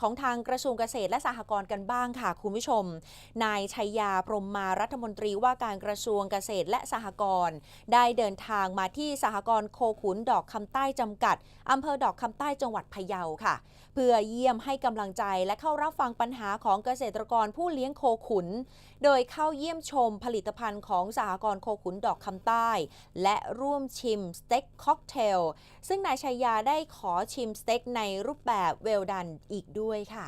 ของทางกระทรวงเกษตรและสหกรณ์กันบ้างค่ะคุณผู้ชม นายชัยยาพรหมมารัฐมนตรีว่าการกระทรวงเกษตรและสหกรณ์ได้เดินทางมาที่สหกรณ์โคขุนดอกคำใต้จำกัดอำเภอดอกคำใต้จังหวัดพะเยาค่ะ เพื่อเยี่ยมให้กำลังใจและเข้ารับฟังปัญหาของเกษตรกรผู้เลี้ยงโคขุน โดยเข้าเยี่ยมชมผลิตภัณฑ์ของสหกรณ์โคขุนดอกคำใต้ และร่วมชิมสเต็กค็อกเทลซึ่งนายชัยยาได้ขอชิมสเต็กในรูปแบบเวลดันอีกด้วยด้วยค่ะ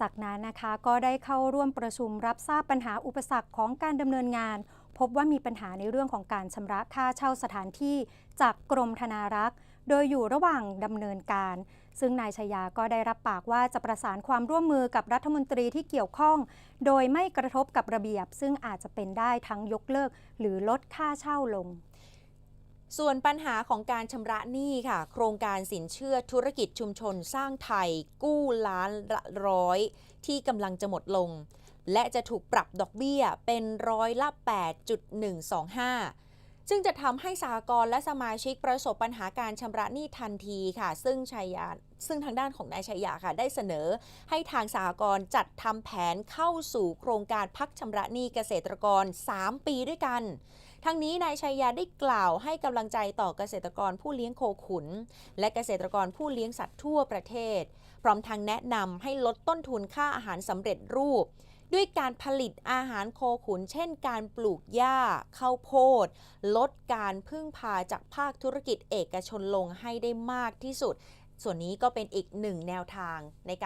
จากนั้นนะคะก็ได้เข้าร่วมประชุมรับทราบปัญหาอุปสรรคของการดำเนินงาน พบว่ามีปัญหาในเรื่องของการชำระค่าเช่าสถานที่จากกรมธนารักษ์ โดยอยู่ระหว่างดำเนินการ ซึ่งนายชยาก็ได้รับปากว่าจะประสานความร่วมมือกับรัฐมนตรีที่เกี่ยวข้อง โดยไม่กระทบกับระเบียบ ซึ่งอาจจะเป็นได้ทั้งยกเลิก หรือลดค่าเช่าลง ส่วนปัญหาของการชำระหนี้ค่ะ โครงการสินเชื่อธุรกิจชุมชนสร้างไทย กู้ล้านละร้อย ที่กำลังจะหมดลง และจะถูกปรับดอกเบี้ยเป็นร้อยละ 8.125 ซึ่งจะทำให้สหกรณ์และสมาชิกประสบปัญหาการชำระหนี้ทันทีค่ะ ซึ่งชัยยาซึ่งทางด้านของนายชัยยาค่ะ ได้เสนอ ให้ทางสหกรณ์จัดทำแผนเข้าสู่โครงการพักชำระหนี้เกษตรกร 3 ปีด้วยกัน ทั้งนี้นายชัยยาได้กล่าวให้กำลังใจต่อเกษตรกรผู้เลี้ยงโคขุน และเกษตรกรผู้เลี้ยงสัตว์ทั่วประเทศ พร้อมทางแนะนำให้ลดต้นทุนค่าอาหารสำเร็จรูป ด้วยการผลิตอาหารโคขุน เช่นการปลูกหญ้าข้าวโพด ลดการพึ่งพาจากภาคธุรกิจเอกชนลงให้ได้มากที่สุด ส่วนนี้ก็เป็นอีกหนึ่งแนวทางในการ